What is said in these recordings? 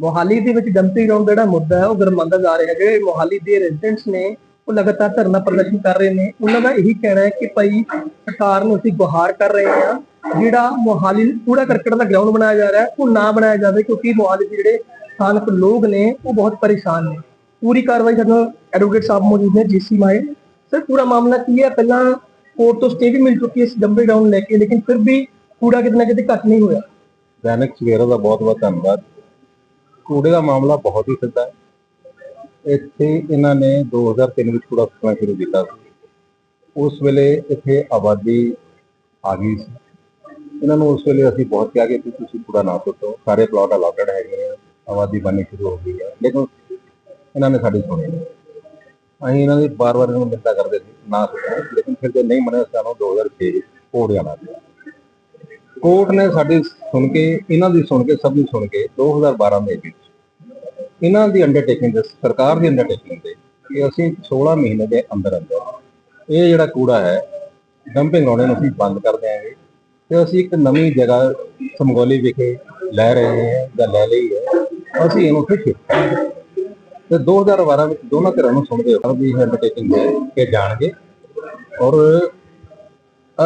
ਮੋਹਾਲੀ ਦੇ ਵਿੱਚ dumping ground ਜਿਹੜਾ ਮੁੱਦਾ ਹੈ, ਉਹ ਗਰਮਾਉਂਦਾ ਜਾ ਰਿਹਾ ਹੈ ਜਿਹੜੇ ਮੋਹਾਲੀ ਦੇ ਰੈਜ਼ੀਡੈਂਟਸ ਨੇ ਉਹ ਲਗਾਤਾਰ ਧਰਨਾ ਪ੍ਰਦਰਸ਼ਨ ਕਰ ਰਹੇ ਨੇ। ਉਹਨਾਂ ਦਾ ਇਹੀ ਕਹਿਣਾ ਹੈ ਕਿ ਭਾਈ ਸਰਕਾਰ ਨੂੰ ਅਸੀਂ ਗੁਹਾਰ ਕਰ ਰਹੇ ਹਾਂ ਜਿਹੜਾ ਮੋਹਾਲੀ ਕੂੜਾ ਕਰਕਟ ਦਾ ਗਰਾਊਂਡ ਬਣਾਇਆ ਜਾ ਰਿਹਾ ਹੈ ਉਹ ਨਾ ਬਣਾਇਆ ਜਾਵੇ ਕਿਉਂਕਿ ਮੋਹਾਲੀ ਦੇ ਜਿਹੜੇ ਸਥਾਨਕ ਲੋਕ ਨੇ, ਉਹ ਬਹੁਤ ਪਰੇਸ਼ਾਨ ਨੇ। ਪੂਰੀ ਕਾਰਵਾਈ ਸਾਡੇ ਨਾਲ ਐਡਵੋਕੇਟ ਸਾਹਿਬ ਮੌਜੂਦ ਨੇ, ਜੀਸੀ ਮਾਏ ਸਰ, ਪੂਰਾ ਮਾਮਲਾ ਕੀ ਹੈ? ਪਹਿਲਾਂ ਕੋਰਟ ਤੋਂ ਸਟੇ ਵੀ ਮਿਲ ਚੁੱਕੀ ਹੈ ਇਸ ਡੰਪਿੰਗ ਗਰਾਊਂਡ ਲੈ ਕੇ, ਲੇਕਿਨ ਫਿਰ ਵੀ ਕੂੜਾ ਕਿਤੇ ਕਿਤੇ ਘੱਟ ਨਹੀਂ ਹੋਇਆ। ਦੈਨਿਕ ਸਵੇਰਾ ਦਾ ਬਹੁਤ ਬਹੁਤ ਧੰਨਵਾਦ। ਕੂੜੇ ਦਾ ਮਾਮਲਾ ਬਹੁਤ ਹੀ ਸਿੱਧਾ ਹੈ। ਇੱਥੇ ਇਹਨਾਂ ਨੇ 2003 ਵਿੱਚ ਕੂੜਾ ਸੁੱਟਣਾ ਸ਼ੁਰੂ ਕੀਤਾ ਸੀ। ਉਸ ਵੇਲੇ ਇੱਥੇ ਆਬਾਦੀ ਆ ਗਈ ਸੀ। ਇਹਨਾਂ ਨੂੰ ਉਸ ਵੇਲੇ ਅਸੀਂ ਬਹੁਤ ਕਿਹਾ ਕਿ ਤੁਸੀਂ ਕੂੜਾ ਨਾ ਸੁੱਟੋ। ਸਾਰੇ ਪਲਾਟ ਅਲਾਟਡ ਹੈਗੇ ਆ ਆਬਾਦੀ ਬਣਨੀ ਸ਼ੁਰੂ ਹੋ ਗਈ ਹੈ। ਲੇਕਿਨ ਇਹਨਾਂ ਨੇ ਸਾਡੀ ਸੁਣੀ ਨਹੀਂ। ਅਸੀਂ ਇਹਨਾਂ ਦੀ ਬਾਰ-ਬਾਰ ਇਹਨਾਂ ਨੂੰ ਮਿੰਤਾ ਕਰਦੇ ਸੀ, ਨਾ ਸੁੱਟੋ। ਲੇਕਿਨ ਫਿਰ ਜੇ ਨਹੀਂ ਮੰਨਿਆ ਸਾਨੂੰ 2006 ਵਿੱਚ ਕੋਰਟ ਜਾਣਾ ਕੋਰਟ ਨੇ ਸਾਡੀ ਸੁਣ ਕੇ, ਇਹਨਾਂ ਦੀ ਸੁਣ ਕੇ, ਸਭ ਦੀ ਸੁਣ ਕੇ 2012 ਦੇ ਵਿੱਚ ਇਹਨਾਂ ਦੀ ਅੰਡਰਟੇਕਿੰਗ ਦੇ, ਸਰਕਾਰ ਦੀ ਅੰਡਰਟੇਕਿੰਗ ਦੇ ਕਿ ਅਸੀਂ 16 ਮਹੀਨੇ ਦੇ ਅੰਦਰ ਅੰਦਰ ਇਹ ਜਿਹੜਾ ਕੂੜਾ ਹੈ ਡੰਪਿੰਗ ਹੋਣੇ ਨੂੰ ਅਸੀਂ ਬੰਦ ਕਰ ਦਿਆਂਗੇ ਤੇ ਅਸੀਂ ਇੱਕ ਨਵੀਂ ਜਗ੍ਹਾ ਸਮਗੋਲੀ ਵਿਖੇ ਲੈ ਰਹੇ ਹਾਂ ਜਾਂ ਲੈ ਲਈ ਹੈ, ਅਸੀਂ ਇਹਨੂੰ ਉੱਥੇ ਸ਼ਿਫਟ ਕਰਾਂਗੇ ਤੇ 2012 ਵਿੱਚ ਦੋਨਾਂ ਧਿਰਾਂ ਨੂੰ ਸੁਣਦੇ ਹੋ ਵੀ ਦੀ ਅੰਡਰਟੇਕਿੰਗ ਹੈ ਕਿ ਜਾਣਗੇ ਔਰ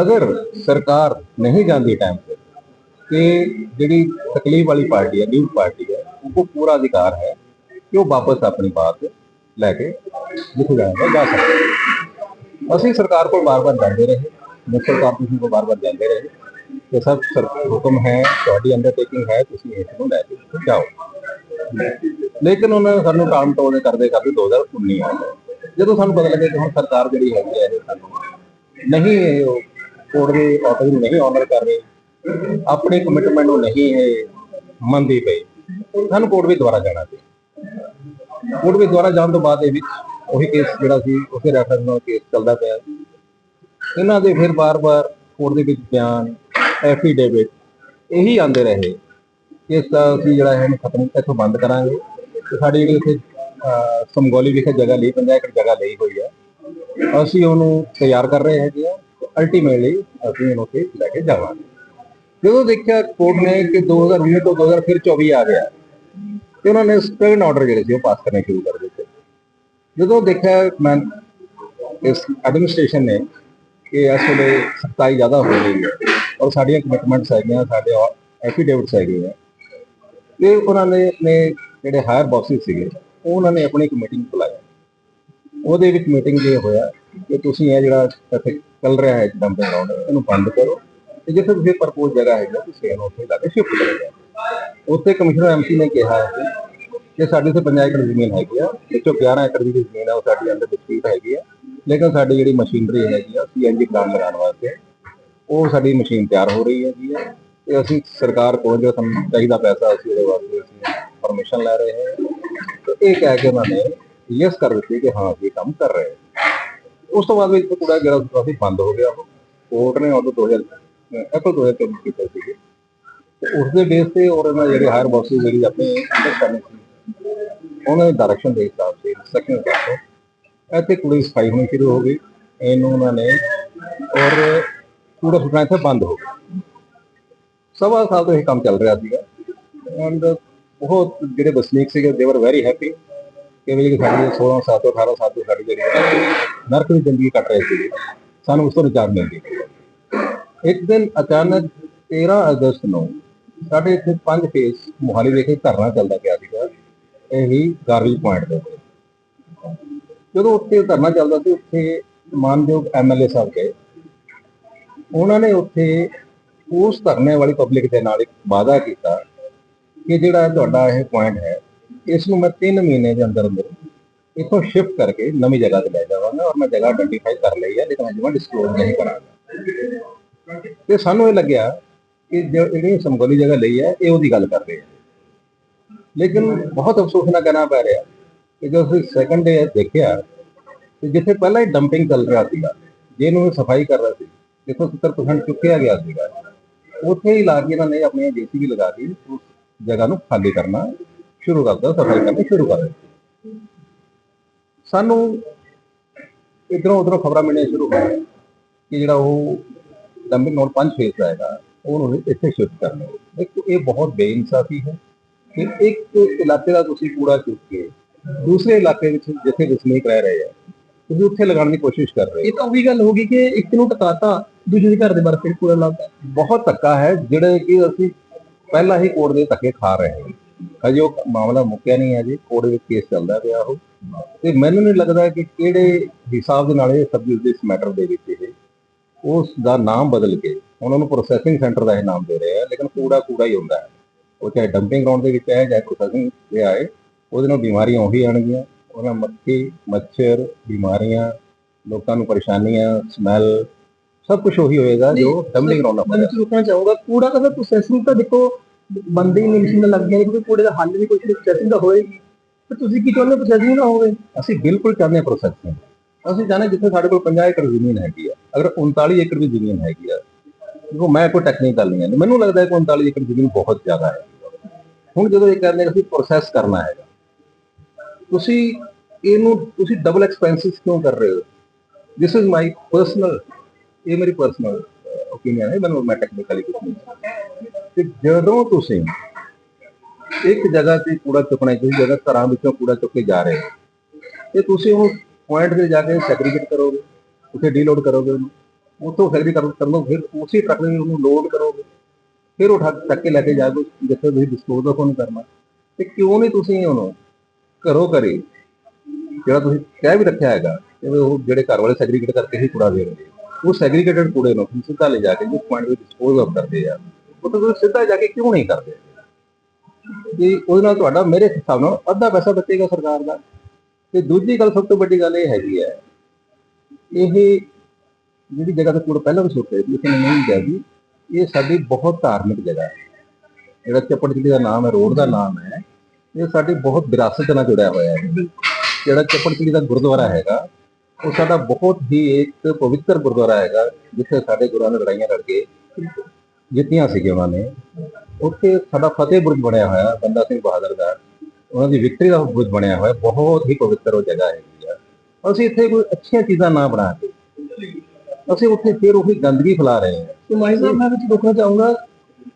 ਅਗਰ ਸਰਕਾਰ ਨਹੀਂ ਜਾਂਦੀ ਟਾਈਮ ਤੇ ਕਿ ਜਿਹੜੀ ਤਕਲੀਫ ਵਾਲੀ ਪਾਰਟੀ ਹੈ ਨਿਊ ਪਾਰਟੀ ਹੈ ਉनको ਪੂਰਾ ਅਧਿਕਾਰ ਹੈ ਕਿ ਉਹ ਵਾਪਸ ਆਪਣੀ ਬਾਤ ਲੈ ਕੇ ਜਿੱਥੇ ਜਾਣਾ ਜਾ ਸਕਦਾ। ਅਸੀਂ ਸਰਕਾਰ ਕੋਲ ਬਾਰ-ਬਾਰ ਜਾਂਦੇ ਰਹੇ, ਮੁੱਖ ਸਰਕਾਰ ਤੁਸੀਂ ਕੋਲ ਬਾਰ-ਬਾਰ ਜਾਂਦੇ ਰਹੇ ਕਿ ਸਭ ਸਰ, ਹੁਕਮ ਹੈ, ਤੁਹਾਡੀ ਅੰਡਰਟੇਕਿੰਗ ਹੈ, ਤੁਸੀਂ ਇਸ ਨੂੰ ਲੈ ਕੇ ਜਾਓ। ਲੇਕਿਨ ਉਹਨਾਂ ਨੇ ਸਾਨੂੰ ਟਾਲ ਟੋਲ ਕਰਦੇ ਕਰਦੇ 2019 ਆ। ਜਦੋਂ ਸਾਨੂੰ ਪਤਾ ਲੱਗਿਆ ਕਿ ਹੁਣ ਸਰਕਾਰ ਜਿਹੜੀ ਹੈਗੀ ਹੈ, ਇਹ ਸਾਨੂੰ ਨਹੀਂ, ਉਹ ਕੋਰਟ ਦੇ ਆਰਡਰ ਨੂੰ ਨਹੀਂ ਆਨਰ ਕਰ ਰਹੇ। ਆਪਣੀ ਕਮਿਟਮੈਂਟ ਨੂੰ ਨਹੀਂ ਇਹ ਮੰਨਦੀ ਪਈ। ਸਾਨੂੰ ਕੋਰਟ ਵੀ ਦੁਬਾਰਾ ਜਾਣਾ ਪਿਆ ਕੋਰਟ ਵੀ ਦੁਬਾਰਾ ਜਾਣ ਤੋਂ ਬਾਅਦ ਇਹ ਵਿੱਚ ਉਹੀ ਕੇਸ ਜਿਹੜਾ ਸੀ ਉਸੇ ਰੈਫਰੈਂਸ ਨਾਲ ਕੇਸ ਚੱਲਦਾ ਪਿਆ। ਇਹਨਾਂ ਦੇ ਫਿਰ ਬਾਰ-ਬਾਰ ਕੋਰਟ ਦੇ ਵਿੱਚ ਬਿਆਨ ਐਫੀਡੇਵਿਟ ਇਹੀ ਆਂਦੇ ਰਹੇ ਕਿ ਇਸ ਅਸੀਂ ਜਿਹੜਾ ਹੈ ਖਤਮ ਇੱਥੋਂ ਬੰਦ ਕਰਾਂਗੇ। ਤੇ ਸਾਡੀ ਜਿਹੜੀ ਇੱਥੇ ਅਹ, ਸਮਗੋਲੀ ਵਿਖੇ ਜਗ੍ਹਾ ਲਈ 50 ਏਕੜ ਜਗ੍ਹਾ ਲਈ ਹੋਈ ਹੈ। ਅਸੀਂ ਉਹਨੂੰ ਤਿਆਰ ਕਰ ਰਹੇ ਹੈਗੇ ਆ ਅਲਟੀਮੇਟਲੀ ਅਸੀਂ ਉਹਨੂੰ ਉੱਥੇ ਲੈ ਕੇ ਜਾਵਾਂਗੇ। ਜਦੋਂ ਦੇਖਿਆ ਕੋਰਟ ਨੇ ਕਿ 2019 ਤੋਂ 2000 ਫਿਰ 24 ਆ ਗਿਆ, ਤੇ ਉਹਨਾਂ ਨੇ ਸਟੇਨ ਆਰਡਰ ਜਿਹੜੇ ਸੀ ਉਹ ਪਾਸ ਕਰਨੇ ਸ਼ੁਰੂ ਕਰ ਦਿੱਤੇ। ਜਦੋਂ ਦੇਖਿਆ ਮੈਂ ਇਸ ਐਡਮਿਨਿਸਟ੍ਰੇਸ਼ਨ ਨੇ ਕਿ ਇਸ ਵੇਲੇ ਸਖਤਾਈ ਜ਼ਿਆਦਾ ਹੋ ਰਹੀ ਹੈ ਔਰ ਸਾਡੀਆਂ ਕਮਿਟਮੈਂਟਸ ਹੈਗੀਆਂ, ਸਾਡੇ ਐਫੀਡੇਵਿਟਸ ਹੈਗੇ ਆ, ਤੇ ਉਹਨਾਂ ਨੇ ਆਪਣੇ ਜਿਹੜੇ ਹਾਇਰ ਬੌਸਿਸ ਸੀਗੇ ਉਹਨਾਂ ਨੇ ਆਪਣੀ ਇੱਕ ਮੀਟਿੰਗ ਬੁਲਾਇਆ ਉਹਦੇ ਵਿੱਚ ਮੀਟਿੰਗ ਇਹ ਹੋਇਆ ਕਿ ਤੁਸੀਂ ਇਹ ਜਿਹੜਾ ਚੱਲ ਰਿਹਾ ਹੈ ਡੰਪਿੰਗ ਗਰਾਊਂਡ ਇਹਨੂੰ ਬੰਦ ਕਰੋ। ਤੇ ਜਿੱਥੇ ਤੁਸੀਂ ਪ੍ਰਪੋਜ਼ ਜਗ੍ਹਾ ਹੈਗੀ ਆ, ਤੁਸੀਂ ਇਹਨੂੰ ਉੱਥੇ ਲਾ ਕੇ ਸ਼ਿਫਟ ਕਰੋ। ਉੱਥੇ ਕਮਿਸ਼ਨਰ ਐਮਸੀ ਨੇ ਕਿਹਾ ਹੈ ਕਿ ਸਾਡੀ ਤੇ 50 ਏਕੜ ਜ਼ਮੀਨ ਹੈਗੀ ਆ ਵਿੱਚੋਂ 11 ਏਕੜ ਦੀ ਜ਼ਮੀਨ ਆ ਉਹ ਸਾਡੀ ਅੰਦਰ ਡਿਸਪਿਊਟ ਹੈਗੀ ਆ। ਲੇਕਿਨ ਸਾਡੀ ਜਿਹੜੀ ਮਸ਼ੀਨਰੀ ਹੈਗੀ ਆ ਸੀਐਨਜੀ ਪਲਾਂਟ ਲਗਾਉਣ ਵਾਸਤੇ ਉਹ ਸਾਡੀ ਮਸ਼ੀਨ ਤਿਆਰ ਹੋ ਰਹੀ ਹੈਗੀ ਆ। ਤੇ ਅਸੀਂ ਸਰਕਾਰ ਕੋਲ ਜੋ ਸਾਨੂੰ ਚਾਹੀਦਾ ਪੈਸਾ ਅਸੀਂ ਉਹਦੇ ਵਾਸਤੇ ਅਸੀਂ ਪਰਮਿਸ਼ਨ ਲੈ ਰਹੇ ਹਾਂ। ਤੇ ਇਹ ਕਹਿ ਕੇ ਉਹਨਾਂ ਨੇ ਯੈਸ ਕਰ ਦਿੱਤੀ ਕਿ ਹਾਂ ਅਸੀਂ ਕੰਮ ਕਰ ਰਹੇ ਹਾਂ। ਉਸ ਤੋਂ ਬਾਅਦ ਵਿੱਚ ਕੂੜਾ ਜਿਹੜਾ ਕਾਫੀ ਬੰਦ ਹੋ ਗਿਆ ਉਹ। ਕੋਰਟ ਨੇ ਆਰਡਰ 2000 ਅਪ੍ਰੈਲ 2024 ਕੀਤਾ ਸੀ ਤੇ ਉਸ ਦੇ ਬੇਸ ਤੇ ਔਰ ਇਹਨਾਂ ਜਿਹੜੇ ਹਾਇਰ ਬਾਕਸਿਸ ਜਿਹੜੀ ਆਪਣੇ ਅੰਦਰ ਕਰਨੇ ਸੀ, ਉਹਨਾਂ ਨੇ ਡਾਇਰੈਕਸ਼ਨ ਦੇ ਹਿਸਾਬ ਸੇ ਸੈਕਸ਼ਨ ਕਰਕੇ ਇੱਥੇ ਕੂੜੇ ਸਫ਼ਾਈ ਹੋਣੀ ਸ਼ੁਰੂ ਹੋ ਗਈ। ਇਹਨੂੰ ਉਹਨਾਂ ਨੇ ਔਰ ਕੂੜਾ ਸੁੱਟਣਾ ਇੱਥੇ ਬੰਦ ਹੋ ਗਿਆ। ਸਵਾ ਸਾਲ ਤੋਂ ਇਹ ਕੰਮ ਚੱਲ ਰਿਹਾ ਸੀਗਾ। ਐਂਡ ਬਹੁਤ ਜਿਹੜੇ ਵਸਨੀਕ ਸੀਗੇ ਦੇ ਵਰ ਵੈਰੀ ਹੈਪੀ ਕਿ ਵੀ ਸਾਡੀ 16 ਸਾਲ ਤੋਂ 18 ਸਾਲ ਤੋਂ ਸਾਡੀ ਜਿਹੜੀ ਨਰਕ ਦੀ ਜ਼ਿੰਦਗੀ ਕੱਟ ਰਹੇ ਸੀ ਸਾਨੂੰ ਉਸ ਤੋਂ ਨਿਜਾਤ ਮਿਲ ਗਈ। ਇੱਕ ਦਿਨ ਅਚਾਨਕ 13 ਅਗਸਤ ਨੂੰ ਸਾਡੇ ਇੱਥੇ ਪੰਜ ਫੇਸ ਮੁਹਾਲੀ ਵਿਖੇ ਧਰਨਾ ਚੱਲਦਾ ਪਿਆ ਸੀਗਾ, ਇਹੀ ਗਾਰਬੇਜ ਪੁਆਇੰਟ ਦੇ ਉੱਤੇ। ਜਦੋਂ ਉੱਥੇ ਧਰਨਾ ਚੱਲਦਾ ਸੀ, ਉੱਥੇ ਮਾਨਯੋਗ ਐਮਐਲਏ ਸਾਹਿਬ ਗਏ। ਉਹਨਾਂ ਨੇ ਉੱਥੇ ਉਸ ਧਰਨੇ ਵਾਲੀ ਪਬਲਿਕ ਦੇ ਨਾਲ ਇੱਕ ਵਾਅਦਾ ਕੀਤਾ ਕਿ ਜਿਹੜਾ ਤੁਹਾਡਾ ਇਹ ਪੁਆਇੰਟ ਹੈ ਇਸ ਨੂੰ ਮੈਂ 3 ਮਹੀਨੇ ਦੇ ਅੰਦਰ ਅੰਦਰ ਇੱਥੋਂ ਸ਼ਿਫਟ ਕਰਕੇ ਨਵੀਂ ਜਗ੍ਹਾ ਤੇ ਲੈ ਜਾਵਾਂਗਾ ਔਰ ਮੈਂ ਜਗ੍ਹਾ ਆਇਡੈਂਟੀਫਾਈ ਕਰ ਲਈ ਹੈ ਲੇਕਿਨ ਅਜੇ ਮੈਂ ਡਿਸਕਲੋਜ਼ ਨਹੀਂ ਕਰਾਂਗਾ। ਤੇ ਸਾਨੂੰ ਇਹ ਲੱਗਿਆ ਕਿ ਜਿਹੜੀ ਸਮਗੋਲੀ ਜਗ੍ਹਾ ਲਈ ਹੈ ਇਹ ਉਹਦੀ ਗੱਲ ਕਰ ਰਹੇ ਆ। ਲੇਕਿਨ ਬਹੁਤ ਅਫਸੋਸ ਨਾਲ ਕਹਿਣਾ ਪੈ ਰਿਹਾ ਕਿ ਜਦੋਂ ਅਸੀਂ ਸੈਕੰਡ ਡੇ ਦੇਖਿਆ, ਤੇ ਜਿੱਥੇ ਪਹਿਲਾਂ ਹੀ ਡੰਪਿੰਗ ਚੱਲ ਰਿਹਾ ਸੀਗਾ, ਜਿਹਨੂੰ ਸਫ਼ਾਈ ਕਰ ਰਿਹਾ ਸੀ, ਜਿੱਥੋਂ 70% ਚੁੱਕਿਆ ਗਿਆ ਸੀਗਾ, ਉੱਥੇ ਹੀ ਲਾ ਕੇ ਇਹਨਾਂ ਨੇ ਆਪਣੀ ਜੀਸੀਬੀ ਲਗਾ ਕੇ ਉਸ ਜਗ੍ਹਾ ਨੂੰ ਖਾਲੀ ਕਰਨਾ। ਸ਼ੁਰੂ ਕਰ ਦਿੱਤਾ ਸਫ਼ਾਈ ਕਰਨੀ ਸ਼ੁਰੂ ਕਰ ਦਿੱਤੀ। ਸਾਨੂੰ ਇਧਰੋਂ ਉਧਰੋਂ ਖਬਰਾਂ ਮਿਲਣੀਆਂ ਸ਼ੁਰੂ ਹੋ ਗਈਆਂ ਕਿ ਜਿਹੜਾ ਉਹ ਡੰਪਿੰਗ ਨੋਟ ਪੰਜ ਫੇਸ ਦਾ ਹੈਗਾ ਉਹਨੂੰ ਇੱਥੇ ਸ਼ਿਫਟ ਕਰਨਾ ਦੇਖੋ ਇਹ ਬਹੁਤ ਬੇਇਨਸਾਫੀ ਹੈ ਕਿ ਇੱਕ ਇਲਾਕੇ ਦਾ ਤੁਸੀਂ ਕੂੜਾ ਚੁੱਕ ਕੇ ਦੂਸਰੇ ਇਲਾਕੇ ਵਿੱਚ ਜਿੱਥੇ ਵਸਨੀਕ ਰਹਿ ਰਹੇ ਆ ਤੁਸੀਂ ਉੱਥੇ ਲਗਾਉਣ ਦੀ ਕੋਸ਼ਿਸ਼ ਕਰ ਰਹੇ ਇਹ ਤਾਂ ਉਹੀ ਗੱਲ ਹੋ ਗਈ ਕਿ ਇੱਕ ਨੂੰ ਟਕਾਤਾ ਦੂਜੇ ਦੇ ਘਰ ਦੇ ਬਾਹਰ ਫਿਰ ਕੂੜਾ ਲਾਤਾ। ਬਹੁਤ ਧੱਕਾ ਹੈ ਜਿਹੜੇ ਕਿ ਅਸੀਂ ਪਹਿਲਾਂ ਹੀ ਕੋਰਟ ਦੇ ਧੱਕੇ ਖਾ ਰਹੇ ਹਾਂ। ਹਜੇ ਉਹ ਮਾਮਲਾ ਮੁੱਕਿਆ ਨਹੀਂ ਹੈ ਜੀ ਕੋਰਟ ਵਿੱਚ ਕੇਸ ਚੱਲਦਾ ਪਿਆ ਉਹ। ਤੇ ਮੈਨੂੰ ਨਹੀਂ ਲੱਗਦਾ ਕਿ ਕਿਹੜੇ ਹਿਸਾਬ ਦੇ ਨਾਲ ਇਹ ਸਬ ਇਸ ਮੈਟਰ ਦੇ ਵਿੱਚ ਇਹ ਉਸ ਦਾ ਨਾਮ ਬਦਲ ਕੇ ਉਹਨਾਂ ਨੂੰ ਪ੍ਰੋਸੈਸਿੰਗ ਸੈਂਟਰ ਦਾ ਇਹ ਨਾਮ ਦੇ ਰਹੇ ਆ ਲੇਕਿਨ ਕੂੜਾ ਕੂੜਾ ਹੀ ਹੁੰਦਾ ਹੈ। ਉਹ ਚਾਹੇ ਡੰਪਿੰਗ ਗਰਾਊਂਡ ਦੇ ਵਿੱਚ ਹੈ ਚਾਹੇ ਪ੍ਰੋਸੈਸਿੰਗ ਤੇ ਆਏ ਉਹਦੇ ਨਾਲ ਬਿਮਾਰੀਆਂ ਉਹੀ ਆਣਗੀਆਂ ਉਹਨਾਂ ਮੱਖੀ ਮੱਛਰ ਬਿਮਾਰੀਆਂ ਲੋਕਾਂ ਨੂੰ ਪਰੇਸ਼ਾਨੀਆਂ ਸਮੈਲ ਸਭ ਕੁਝ ਉਹੀ ਹੋਏਗਾ ਜੋ ਡੰਪਿੰਗ ਗਰਾਊਂਡ ਦਾ ਮੈਂ ਵਿੱਚ ਰੁਕਣਾ ਚਾਹੂੰਗਾ। ਕੂੜਾ ਦਾ ਪ੍ਰੋਸੈਸਿੰਗ ਤਾਂ ਦੇਖੋ ਬੰਦੇ ਹੀ ਨਹੀਂ ਮਸ਼ੀਨਾਂ ਲੱਗਦੀਆਂ ਨੇ, ਕਿਉਂਕਿ ਕੂੜੇ ਦਾ ਹੱਲ ਵੀ ਕੁਝ ਪ੍ਰੋਸੈਸਿੰਗ ਦਾ ਹੋਏਗੀ ਤੇ ਤੁਸੀਂ ਕੀ ਚਾਹੁੰਦੇ ਪ੍ਰੋਸੈਸਿੰਗ ਨਾ ਹੋਵੇ? ਅਸੀਂ ਬਿਲਕੁਲ ਚਾਹੁੰਦੇ ਹਾਂ ਪ੍ਰੋਸੈਸਿੰਗ ਅਸੀਂ ਚਾਹੁੰਦੇ ਜਿੱਥੇ ਸਾਡੇ ਕੋਲ 50 ਏਕੜ ਜ਼ਮੀਨ ਹੈਗੀ ਆ, ਅਗਰ 39 ਏਕੜ ਦੀ ਜ਼ਮੀਨ ਹੈਗੀ ਆ, ਦੇਖੋ ਮੈਂ ਕੋਈ ਟੈਕਨੀਕਲ ਨਹੀਂ ਹੈ। ਮੈਨੂੰ ਲੱਗਦਾ ਹੈ ਕਿ 39 ਏਕੜ ਜ਼ਮੀਨ ਬਹੁਤ ਜ਼ਿਆਦਾ ਹੈ। ਹੁਣ ਜਦੋਂ ਇਹ ਕਹਿੰਦੇ ਅਸੀਂ ਪ੍ਰੋਸੈਸ ਕਰਨਾ ਹੈਗਾ ਤੁਸੀਂ ਇਹਨੂੰ, ਤੁਸੀਂ ਡਬਲ ਐਕਸਪੈਂਸਿਸ ਕਿਉਂ ਕਰ ਰਹੇ ਹੋ? ਦਿਸ ਇਜ਼ ਮਾਈ ਪਰਸਨਲ ਇਹ ਮੇਰੀ ਪਰਸਨਲ ਓਪੀਨੀਅਨ ਹੈ ਮੈਨੂੰ ਮੈਂ ਟੈਕਨੀਕਲੀ ਕੁਝ ਨਹੀਂ ਤੇ ਜਦੋਂ ਤੁਸੀਂ ਇੱਕ ਜਗ੍ਹਾ ਤੇ ਕੂੜਾ ਚੁੱਕਣਾ ਹੈ, ਜਗ੍ਹਾ ਘਰਾਂ ਵਿੱਚੋਂ ਕੂੜਾ ਚੁੱਕ ਕੇ ਜਾ ਰਹੇ ਹੋ ਤੇ ਤੁਸੀਂ ਉਹ ਪੁਆਇੰਟ ਤੇ ਜਾ ਕੇ ਸੈਗਰੀਗੇਟ ਕਰੋਗੇ ਉੱਥੇ ਡੀਲੋਡ ਕਰੋਗੇ ਉਹਨੂੰ। ਉੱਥੋਂ ਸੈਗਰੀਗੇਟ ਕਰਨ ਤੋਂ ਫਿਰ ਉਸੇ ਟਰੱਕ ਦੇ ਉਹਨੂੰ ਲੋਡ ਕਰੋਗੇ। ਫਿਰ ਉਹ ਠੱਕ ਕੇ ਲੈ ਕੇ ਜਾਓਗੇ ਜਿੱਥੇ ਤੁਸੀਂ ਡਿਸਪੋਜ਼ ਆਫ ਉਹਨੂੰ ਕਰਨਾ। ਤੇ ਕਿਉਂ ਨਹੀਂ ਤੁਸੀਂ ਉਹਨੂੰ ਘਰੋਂ ਕਰੇ ਜਿਹੜਾ ਤੁਸੀਂ ਕਹਿ ਵੀ ਰੱਖਿਆ ਹੈਗਾ ਕਿ ਉਹ ਜਿਹੜੇ ਘਰ ਵਾਲੇ ਸੈਗਰੀਗੇਟ ਕਰਕੇ ਹੀ ਕੂੜਾ ਦੇਣਗੇ ਉਹ ਸੈਗਰੀਗੇਟਡ ਕੂੜੇ ਨੂੰ ਸਿੱਧਾ ਲੈ ਜਾ ਕੇ ਜਿਸ ਪੁਆਇੰਟ ਤੇ ਡਿਸਪੋਜ਼ ਆਫ ਕਰਦੇ ਆ, ਉਹ ਤੁਸੀਂ ਸਿੱਧਾ ਜਾ ਕੇ ਕਿਉਂ ਨਹੀਂ ਕਰਦੇ? ਕਿ ਉਹਦੇ ਨਾਲ ਤੁਹਾਡਾ ਮੇਰੇ ਹਿਸਾਬ ਨਾਲ ਅੱਧਾ ਪੈਸਾ ਬਚੇਗਾ ਸਰਕਾਰ ਦਾ। ਤੇ ਦੂਜੀ ਗੱਲ ਸਭ ਤੋਂ ਵੱਡੀ ਗੱਲ ਇਹ ਹੈਗੀ ਹੈ, ਇਹ ਜਿਹੜੀ ਜਗ੍ਹਾ ਤੇ ਕੂੜਾ ਪਹਿਲਾਂ ਵੀ ਸੁੱਟੇ ਸੀ ਇਸੇ ਨਹੀਂ ਗਿਆ ਜੀ। ਇਹ ਸਾਡੀ ਬਹੁਤ ਧਾਰਮਿਕ ਜਗ੍ਹਾ ਹੈ। ਜਿਹੜਾ ਚੱਪੜ ਚਿੜੀ ਦਾ ਨਾਮ ਹੈ, ਰੋਡ ਦਾ ਨਾਮ ਹੈ, ਇਹ ਸਾਡੀ ਬਹੁਤ ਵਿਰਾਸਤ ਨਾਲ ਜੁੜਿਆ ਹੋਇਆ ਹੈ। ਜਿਹੜਾ ਚੱਪੜ ਚਿੜੀ ਦਾ ਗੁਰਦੁਆਰਾ ਹੈਗਾ ਉਹ ਸਾਡਾ ਬਹੁਤ ਹੀ ਇੱਕ ਪਵਿੱਤਰ ਗੁਰਦੁਆਰਾ ਹੈਗਾ, ਜਿੱਥੇ ਸਾਡੇ ਗੁਰੂਆਂ ਨੇ ਲੜਾਈਆਂ ਲੜ ਕੇ ਜਿੱਤੀਆਂ ਸੀਗੀਆਂ ਉਹਨਾਂ ਨੇ। ਉੱਥੇ ਸਾਡਾ ਫਤਿਹ ਬੁਰਜ ਬਣਿਆ ਹੋਇਆ, ਬੰਦਾ ਸਿੰਘ ਬਹਾਦਰ ਦਾ। ਉਹਨਾਂ ਦੀ ਵਿਕਟਰੀ ਦਾ ਬੁਰਜ ਬਣਿਆ ਹੋਇਆ, ਬਹੁਤ ਹੀ ਪਵਿੱਤਰ ਉਹ ਜਗ੍ਹਾ ਹੈਗੀ ਆ। ਅਸੀਂ ਇੱਥੇ ਕੋਈ ਅੱਛੀਆਂ ਚੀਜ਼ਾਂ ਨਾ ਬਣਾ ਕੇ, ਅਸੀਂ ਉੱਥੇ ਫਿਰ ਉਹੀ ਗੰਦਗੀ ਫੈਲਾ ਰਹੇ ਹਾਂ। ਤੇ ਮਾਈ ਸਾਹਿਬ, ਮੈਂ ਵਿੱਚ ਰੁਕਣਾ ਚਾਹੂੰਗਾ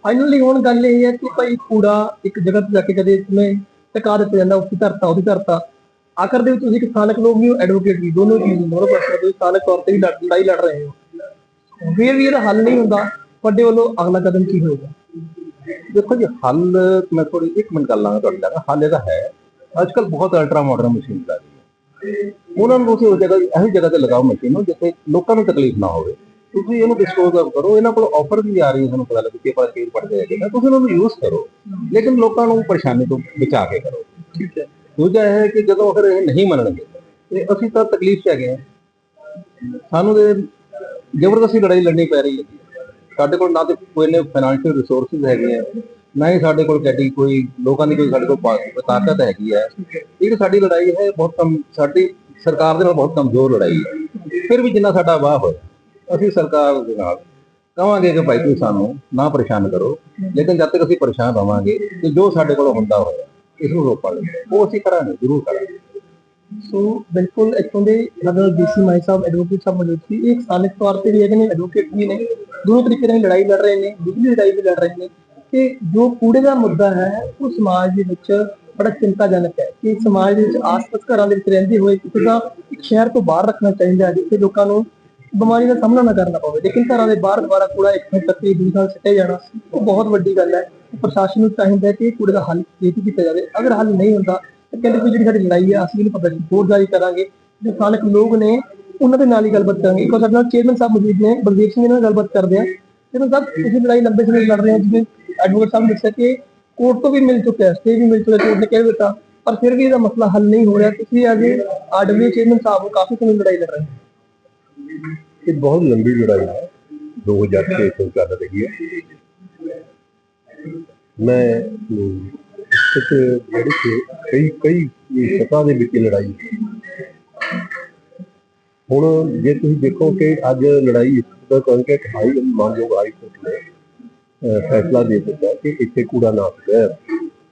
ਫਾਈਨਲੀ ਹੁਣ ਗੱਲ ਇਹ ਹੈ ਕਿ ਭਾਈ ਕੂੜਾ ਇੱਕ ਜਗ੍ਹਾ ਤੇ ਜਾ ਕੇ ਕਦੇ ਇਸमें ਟਿਕਾ ਦਿੱਤਾ ਜਾਂਦਾ, ਉਸਦੀ ਧਰਤਾ, ਉਹਦੀ ਧਰਤਾ। ਆਖਰ ਦੇ ਵਿੱਚ ਤੁਸੀਂ ਇੱਕ ਸਥਾਨਕ ਲੋਕ ਵੀ ਐਡਵੋਕੇਟ ਵੀ, ਦੋਨੋਂ ਚੀਜ਼ ਦੋਨੋਂ ਪਾਸੇ ਤੁਸੀਂ ਸਥਾਨਕ ਤੌਰ ਤੇ ਵੀ ਲੜ- ਲੜਾਈ ਲੜ ਰਹੇ ਹੋ। ਫਿਰ ਵੀ ਇਹਦਾ ਹੱਲ ਨਹੀਂ ਹੁੰਦਾ, ਤੁਹਾਡੇ ਵੱਲੋਂ ਅਗਲਾ ਕਦਮ ਕੀ ਹੋਏਗਾ? ਦੇਖੋ ਜੀ, ਹੱਲ, ਮੈਂ ਥੋੜੀ ਇੱਕ ਮਿੰਟ ਗੱਲ ਲਾਂਗਾ ਤੁਹਾਡੇ ਨਾਲ, ਹੱਲ ਇਹਦਾ ਹੈ ਅੱਜ ਕੱਲ ਬਹੁਤ ਅਲਟਰਾ ਮਾਡਰਨ ਮਸ਼ੀਨ ਆ ਰਹੀ ਹੈ ਉਹਨਾਂ ਨੂੰ ਤੁਸੀਂ ਉਸ ਜਗ੍ਹਾ, ਇਹੋ ਜਗ੍ਹਾ ਤੇ ਲਗਾਓ ਮਸ਼ੀਨ ਨੂੰ, ਜਿੱਥੇ ਲੋਕਾਂ ਨੂੰ ਤਕਲੀਫ ਨਾ ਹੋਵੇ। ਤੁਸੀਂ ਇਹਨੂੰ ਡਿਸਪੋਜ਼ ਆਫ ਕਰੋ, ਇਹਨਾਂ ਕੋਲ ਆਫਰ ਵੀ ਆ ਰਹੀ ਹੈ, ਤੁਹਾਨੂੰ ਪਤਾ ਲੱਗੇ, ਕਿ ਪਰ ਚੀਜ਼ ਪੜਦੇ ਹੈਗੇ ਨਾ, ਤੁਸੀਂ ਉਹਨੂੰ ਯੂਜ਼ ਕਰੋ। ਲੇਕਿਨ ਲੋਕਾਂ ਨੂੰ ਪਰੇਸ਼ਾਨੀ ਤੋਂ ਬਚਾ ਕੇ ਕਰੋ। ਠੀਕ ਹੈ। ਦੂਜਾ ਇਹ ਹੈ ਕਿ ਜਦੋਂ ਅਗਰ ਇਹ ਨਹੀਂ ਮੰਨਣਗੇ, ਤੇ ਅਸੀਂ ਤਾਂ ਤਕਲੀਫ 'ਚ ਹੈਗੇ ਹਾਂ। ਸਾਨੂੰ ਤੇ ਜ਼ਬਰਦਸਤੀ ਲੜਾਈ ਲੜਨੀ ਪੈ ਰਹੀ ਹੈ। ਸਾਡੇ ਕੋਲ ਨਾ ਤੇ ਕੋਈ ਨੇ ਫਾਈਨੈਂਸ਼ੀਅਲ ਰਿਸੋਰਸਸ ਹੈਗੇ ਆ, ਨਾ ਹੀ ਸਾਡੇ ਕੋਲ ਕੈਟੀ ਕੋਈ, ਲੋਕਾਂ ਦੀ ਕੋਈ ਸਾਡੇ ਕੋਲ ਪਾ- ਤਾਕਤ ਹੈਗੀ ਹੈ ਇਹ ਸਾਡੀ ਲੜਾਈ ਹੈ, ਬਹੁਤ ਕਮ, ਸਾਡੀ ਸਰਕਾਰ ਦੇ ਨਾਲ ਬਹੁਤ ਕਮਜ਼ੋਰ ਲੜਾਈ ਹੈ। ਫਿਰ ਵੀ ਜਿੰਨਾ ਸਾਡਾ ਵਾਹ ਹੋਇਆ, ਅਸੀਂ ਸਰਕਾਰ ਦੇ ਨਾਲ ਕਹਾਂਗੇ ਕਿ ਭਾਈ ਤੁਸੀਂ ਸਾਨੂੰ ਨਾ ਪਰੇਸ਼ਾਨ ਕਰੋ, ਲੇਕਿਨ ਜਦ ਤੱਕ ਅਸੀਂ ਪਰੇਸ਼ਾਨ ਰਵਾਂਗੇ, ਤੇ ਜੋ ਸਾਡੇ ਕੋਲ ਹੁੰਦਾ ਹੋਇਆ ਇਸ ਨੂੰ। ਉਹ ਅਸੀਂ ਕਰਾਂਗੇ ਜ਼ਰੂਰ ਕਰਾਂਗੇ ਸੋ ਬਿਲਕੁਲ ਇੱਥੋਂ ਦੇ ਨਾਲ ਡੀਸੀ ਮਾਈ ਸਾਹਿਬ ਐਡਵੋਕੇਟ ਸਾਹਿਬ ਮੌਜੂਦ ਸੀ। ਇਹ ਸਥਾਨਕ ਤੌਰ ਤੇ ਵੀ ਹੈਗੇ ਨੇ ਐਡਵੋਕੇਟ ਵੀ ਨੇ। ਦੋਨੋਂ ਤਰੀਕੇ ਨਾਲ ਲੜਾਈ ਲੜ ਰਹੇ ਨੇ, ਬਿਜਲੀ ਲੜਾਈ ਵੀ ਲੜ ਰਹੇ ਨੇ। ਕਿ ਜੋ ਕੂੜੇ ਦਾ ਮੁੱਦਾ ਹੈ, ਉਹ ਸਮਾਜ ਦੇ ਵਿੱਚ ਬੜਾ ਚਿੰਤਾਜਨਕ ਹੈ ਕਿ ਸਮਾਜ ਦੇ ਵਿੱਚ ਆਸ-ਪਾਸ ਘਰਾਂ ਦੇ ਵਿੱਚ ਰਹਿੰਦੇ ਹੋਏ ਕਿਸੇ ਦਾ ਇੱਕ ਸ਼ਹਿਰ ਤੋਂ ਬਾਹਰ ਰੱਖਣਾ ਚਾਹੀਦਾ ਹੈ, ਜਿੱਥੇ ਲੋਕਾਂ ਨੂੰ ਬਿਮਾਰੀ ਦਾ ਸਾਹਮਣਾ ਨਾ ਕਰਨਾ ਪਵੇ। ਲੇਕਿਨ ਘਰਾਂ ਦੇ ਬਾਹਰ ਦੁਬਾਰਾ ਕੂੜਾ ਇੱਕ ਮਿੰਟ ਤੱਕ ਦੂਰ ਨਾਲ ਸਿੱਟਿਆ ਜਾਣਾ, ਉਹ ਬਹੁਤ ਵੱਡੀ ਗੱਲ ਹੈ। ਪ੍ਰਸ਼ਾਸਨ ਨੂੰ ਚਾਹੀਦਾ ਹੈ ਕਿ ਕੂੜੇ ਦਾ ਹੱਲ ਛੇਤੀ ਕੀਤਾ ਜਾਵੇ। ਅਗਰ ਹੱਲ ਨਹੀਂ ਹੁੰਦਾ, ਤਾਂ ਕਹਿੰਦੇ ਕਿ ਜਿਹੜੀ ਸਾਡੀ ਲੜਾਈ ਹੈ ਅਸੀਂ ਇਹਨੂੰ ਪਬਲਿਕ ਹੋਰ ਜਾਰੀ ਕਰਾਂਗੇ। ਜੋ ਸਥਾਨਕ ਲੋਕ ਨੇ, ਉਹਨਾਂ ਦੇ ਨਾਲ ਹੀ ਗੱਲਬਾਤ ਕਰਾਂਗੇ। ਇੱਕ ਸਾਡੇ ਨਾਲ ਚੇਅਰਮੈਨ ਸਾਹਿਬ ਮੌਜੂਦ ਨੇ, ਬਲਦੇਵ ਸਿੰਘ ਨਾਲ ਗੱਲਬਾਤ ਕਰਦੇ ਆ। ਚੇਅਰਮੈਨ ਸਾਹਿਬ, ਤੁਸੀਂ ਲੜਾਈ ਲੰਬੇ ਸਮੇਂ ਲੜ ਰਹੇ ਹੋ, ਜਿਵੇਂ ਐਡਵੋਕੇਟ ਸਾਹਿਬ ਨੇ ਦੱਸਿਆ ਕਿ ਕੋਰਟ ਤੋਂ ਵੀ ਮਿਲ ਚੁੱਕਿਆ ਸਟੇ ਵੀ ਮਿਲ ਚੁੱਕਿਆ ਕੋਰਟ ਨੇ ਕਹਿ ਦਿੱਤਾ, ਪਰ ਫਿਰ ਵੀ ਇਹਦਾ ਮਸਲਾ ਹੱਲ ਨਹੀਂ ਹੋ ਰਿਹਾ। ਤੁਸੀਂ ਅੱਜ ਆਰਡਬਲਯੂ ਚੇਅਰਮੈਨ ਸਾਹਿਬ ਨੂੰ ਕਾਫੀ ਸਮੇਂ ਲੜਾਈ ਲੜ ਰਹੇ ਹੋ। ਇਹ ਬਹੁਤ ਲੰਬੀ ਲੜਾਈ ਹੈ। 2006 ਤੋਂ ਚੱਲ ਰਹੀ ਹੈ। ਮੈਂ ਇੱਕ ਜਿਹੜੀ ਕਿ ਕਈ ਕਈ ਸਤਾ ਦੇ ਵਿੱਚ ਲੜਾਈ। ਹੁਣ ਜੇ ਤੁਸੀਂ ਦੇਖੋ ਕਿ ਅੱਜ ਲੜਾਈ ਦਾ ਕਰਕੇ ਹਾਈ ਮਾਨਯੋਗ ਹਾਈ ਕੋਰਟ ਨੇ ਫੈਸਲਾ ਦੇ ਦਿੱਤਾ ਕਿ ਇੱਥੇ ਕੂੜਾ ਨਾ ਪਿਆ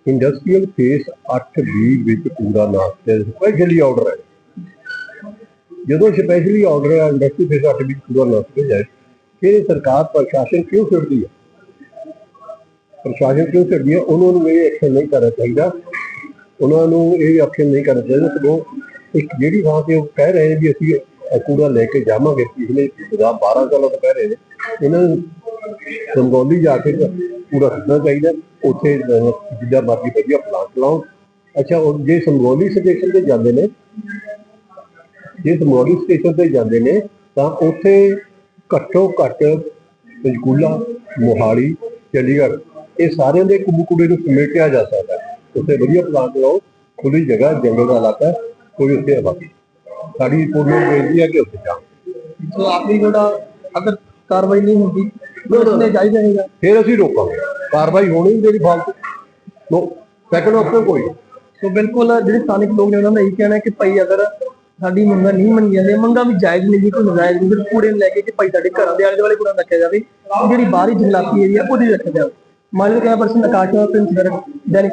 ਇੰਡਸਟਰੀਅਲ ਫੇਸ 8B ਵਿੱਚ ਕੂੜਾ ਨਾ ਪਿਆ ਸਪੈਸ਼ਲੀ ਆਰਡਰ ਹੈ। ਜਦੋਂ ਸਪੈਸ਼ਲੀ ਆਰਡਰ ਹੈ ਇੰਡਸਟਰੀ ਫੇਸ 8B ਕੂੜਾ ਨਾ ਪਿਆ ਜਾਏ ਫਿਰ ਸਰਕਾਰ, ਪ੍ਰਸ਼ਾਸਨ ਕਿਉਂ ਫਿਰਦੀ ਹੈ? ਪ੍ਰਸ਼ਾਸਨ ਕਿਉਂ ਛੱਡੀਆਂ ਉਹਨਾਂ ਨੂੰ ਇਹ ਐਕਸ਼ਨ ਨਹੀਂ ਕਰਨਾ ਚਾਹੀਦਾ। ਉਹਨਾਂ ਨੂੰ ਇਹ ਐਕਸ਼ਨ ਨਹੀਂ ਕਰਨਾ ਚਾਹੀਦਾ। ਸਗੋਂ ਇੱਕ ਜਿਹੜੀ ਥਾਂ ਤੇ ਉਹ ਕਹਿ ਰਹੇ ਨੇ ਵੀ ਅਸੀਂ ਕੂੜਾ ਲੈ ਕੇ ਜਾਵਾਂਗੇ ਪਿਛਲੇ 10 12 ਸਾਲਾਂ ਤੋਂ ਕਹਿ ਰਹੇ ਨੇ। ਇਹਨਾਂ ਨੂੰ ਸੰਗੋਲੀ ਜਾ ਕੇ ਕੂੜਾ ਸੁੱਟਣਾ ਚਾਹੀਦਾ। ਉੱਥੇ ਅਹ, ਜਿੱਦਾਂ ਮਰਜ਼ੀ ਵਧੀਆ ਪਲਾਂਟ ਲਾਓ। ਅੱਛਾ ਉਹ ਜੇ ਸੰਗੋਲੀ ਸਟੇਸ਼ਨ ਤੇ ਜਾਂਦੇ ਨੇ ਜੇ ਸੰਗੋਲੀ ਸਟੇਸ਼ਨ ਤੇ ਜਾਂਦੇ ਨੇ ਤਾਂ ਉੱਥੇ ਘੱਟੋ ਘੱਟ ਪੰਚਕੂਲਾ ਮੋਹਾਲੀ ਚੰਡੀਗੜ੍ਹ ਇਹ ਸਾਰਿਆਂ ਦੇ ਕੁੱਬੂ ਕੁੜੇ ਨੂੰ ਸਮੇਟਿਆ ਜਾ ਸਕਦਾ ਹੈ। ਉੱਥੇ ਵਧੀਆ ਪਲਾਂਟ ਲਾਓ ਖੁੱਲੀ ਜਗ੍ਹਾ ਜੰਗਲ ਦਾ ਇਲਾਕਾ ਕੋਈ ਉੱਥੇ ਆਬਾਦੀ। ਸਾਡੀ ਰਿਪੋਰਟ ਨੂੰ ਬੇਨਤੀ ਹੈ ਕਿ ਉੱਥੇ ਜਾਓ। ਸੋ ਆਪਣੀ ਜਿਹੜਾ ਅਗਰ ਕਾਰਵਾਈ ਨਹੀਂ ਹੁੰਦੀ ਉਸਨੇ ਜਾਇਜ਼ ਰਹੇਗਾ? ਫਿਰ ਅਸੀਂ ਰੋਕਾਂਗੇ। ਕਾਰਵਾਈ ਹੋਣੀ ਜਿਹੜੀ ਫਾਲਤੂ। ਨੋ ਸੈਕੰਡ ਆਪਸ਼ਨ ਕੋਈ। ਸੋ ਬਿਲਕੁਲ ਜਿਹੜੇ ਸਥਾਨਕ ਲੋਕ ਨੇ ਉਹਨਾਂ ਦਾ ਇਹੀ ਕਹਿਣਾ ਹੈ ਕਿ ਭਾਈ ਅਗਰ ਸਾਡੀ ਮੰਗਾਂ ਨਹੀਂ ਮੰਨੀਆਂ ਜਾਂਦੀਆਂ ਮੰਗਾਂ ਵੀ ਜਾਇਜ਼ ਨਹੀਂ ਜੀ ਕੋਈ ਨਜਾਇਜ਼ ਨਹੀਂ। ਕੂੜੇ ਨੂੰ ਲੈ ਕੇ ਕਿ ਭਾਈ ਸਾਡੇ ਘਰਾਂ ਦੇ ਆਲੇ ਦੁਆਲੇ ਕੂੜਾ ਰੱਖਿਆ ਜਾਵੇ। ਜਿਹੜੀ ਬਾਹਰੀ ਜੰਗਲਾਤੀ ਏਰੀਆ ਉਹਦੀ ਰੱਖਿਆ ਜਾਵੇ। Malvika Campers in the cartoon films were a Danic